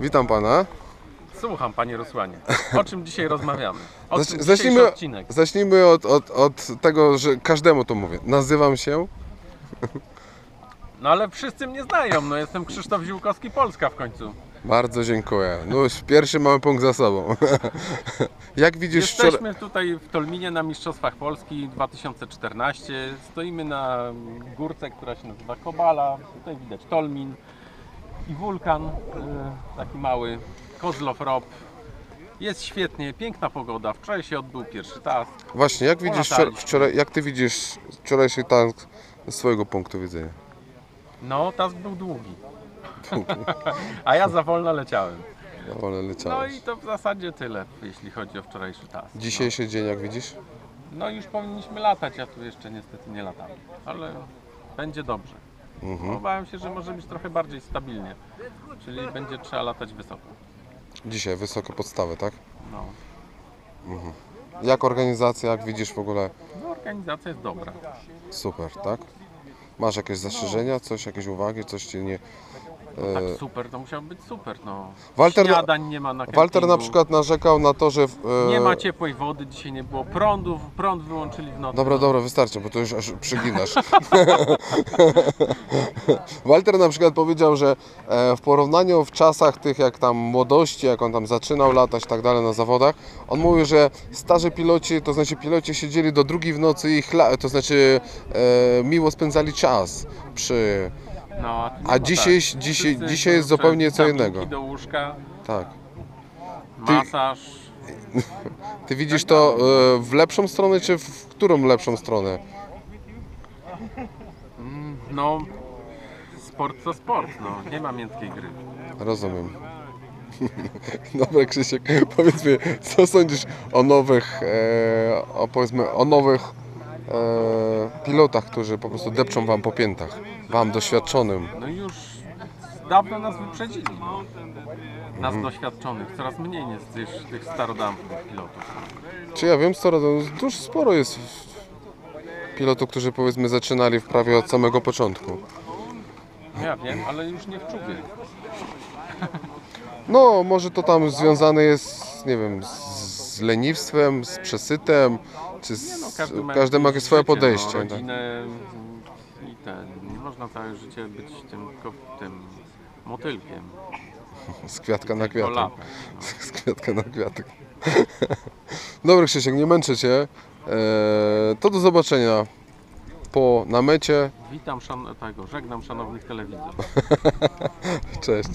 Witam pana. Słucham, panie Rusłanie. O czym dzisiaj rozmawiamy? O czym zacznijmy- odcinek. Zacznijmy od, od, od tego, że każdemu to mówię. Nazywam się. No ale wszyscy mnie znają, no jestem Krzysztof Ziółkowski, Polska w końcu. Bardzo dziękuję. No już pierwszy mamy punkt za sobą. Jak widzisz wczoraj. Jesteśmy tutaj w Tolminie na Mistrzostwach Polski 2014. Stoimy na górce, która się nazywa Kobala. Tutaj widać Tolmin i wulkan, y, taki mały, Kozlow Rob. Jest świetnie, piękna pogoda. Wczoraj się odbył pierwszy task. Właśnie, jak widzisz wczoraj, jak ty widzisz wczorajszy tank z swojego punktu widzenia? No, task był długi. A ja za wolno leciałem. Ja wolę No leciałeś. i to w zasadzie tyle, jeśli chodzi o wczorajszy task. Dzisiejszy dzień, jak widzisz? No już powinniśmy latać, ja tu jeszcze niestety nie latam, ale będzie dobrze. Mhm. Obawiam się, że może być trochę bardziej stabilnie, czyli będzie trzeba latać wysoko. Dzisiaj wysokie podstawy, tak? No, Jak organizacja, jak widzisz w ogóle? no organizacja jest dobra. Super, tak? Masz jakieś zastrzeżenia, coś, jakieś uwagi, coś ci nie... Tak super, to musiał być super, no. Walter Śniadań nie ma na Walter na przykład narzekał na to, że... e, Nie ma ciepłej wody, dzisiaj nie było prądów, prąd wyłączyli w nocy. Dobra, no. dobra, wystarczy, bo to już aż przyginasz. Walter na przykład powiedział, że e, w porównaniu w czasach tych jak tam młodości, jak on tam zaczynał latać tak dalej na zawodach, on mówił, że starzy piloci, to znaczy piloci siedzieli do drugiej w nocy i chla, to znaczy e, miło spędzali czas przy... No, a, dzisiaj- tak. dzisiaj- Wszyscy dzisiaj jest zupełnie co innego. do łóżka, Tak. Ty- masaż. Ty widzisz to e, w lepszą stronę, czy w którą lepszą stronę? No, sport to sport, no. Nie ma miękkiej gry. Rozumiem. Dobra Krzysiek, powiedz mi, co sądzisz o nowych, e, o, powiedzmy, o nowych pilotach, którzy po prostu depczą Wam po piętach, Wam doświadczonym. No i już dawno nas wyprzedzili. No. Nas Mhm. doświadczonych. Coraz mniej jest tych, tych starodawnych pilotów. Czy ja wiem, sporo, dużo sporo jest pilotów, którzy powiedzmy zaczynali w prawie od samego początku. Ja wiem, ale już nie w czubie. No, może to tam związane jest, nie wiem, z, z leniwstwem, z przesytem, czy z, No, każdy, ma jakieś swoje życie, podejście. No, tak? rodzinę i ten. Nie można całe życie być tym, tym motylkiem. Z kwiatka na kwiatek. no. Z kwiatka na kwiatek. Dobra Krzysiek, nie męczę Cię. Eee, to do zobaczenia po namecie. Witam szan- tego, żegnam szanownych telewidzów. Cześć.